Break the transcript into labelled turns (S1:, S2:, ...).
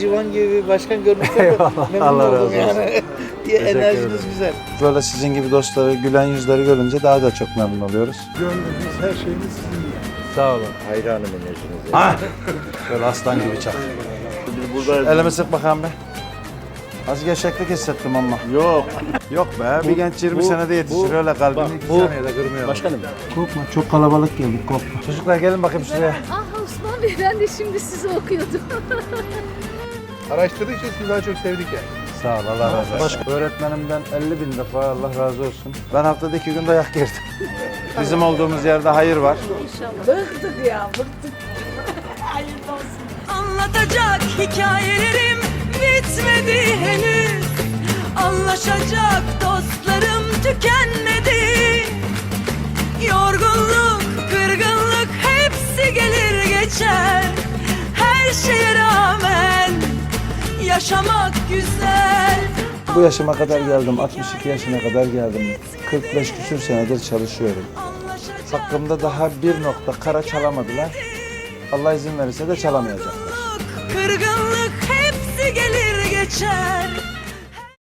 S1: Civan gibi bir başkan görmekten
S2: Eyvallah,
S1: memnun
S2: Allah razı
S1: oldum
S2: olsun.
S1: yani. Diye
S2: Teşekkür
S1: enerjiniz
S2: ederim.
S1: güzel.
S2: Böyle sizin gibi dostları, gülen yüzleri görünce daha da çok memnun oluyoruz.
S3: Gönlümüz, her şeyimiz sizin.
S2: Sağ olun.
S1: Hayranım enerjinize.
S2: Ha! Böyle aslan gibi çak. Elimi sık bakalım be. Az gevşeklik hissettim ama.
S3: Yok.
S2: Yok be, bir genç 20
S1: bu-
S2: senede yetişir
S1: bu-
S2: öyle kalbini
S1: bak,
S2: iki
S1: bu-
S2: saniyede kırmıyor.
S1: Başkanım.
S2: Korkma, çok kalabalık geldik, korkma. Çocuklar gelin bakayım şuraya.
S4: Ah Osman Bey ben de şimdi sizi okuyordum.
S3: Araştırdığı için sizi daha çok sevdik yani.
S2: Sağ ol, Allah razı olsun. Öğretmenimden 50 bin defa Allah razı olsun. Ben haftada iki gün dayak yerdim. Bizim olduğumuz yerde hayır var.
S4: Bıktık ya bıktık. Hayırlı olsun.
S5: Anlatacak hikayelerim bitmedi henüz Anlaşacak dostlarım tükenmedi Yorgunluk, kırgınlık hepsi gelir geçer Her şeye rağmen yaşamak güzel
S2: Bu yaşıma kadar geldim, 62 yaşına kadar geldim. 45 küsür senedir çalışıyorum. Hakkımda daha bir nokta kara çalamadılar. Allah izin verirse de çalamayacaklar.
S5: Kırgınlık hepsi gelir geçer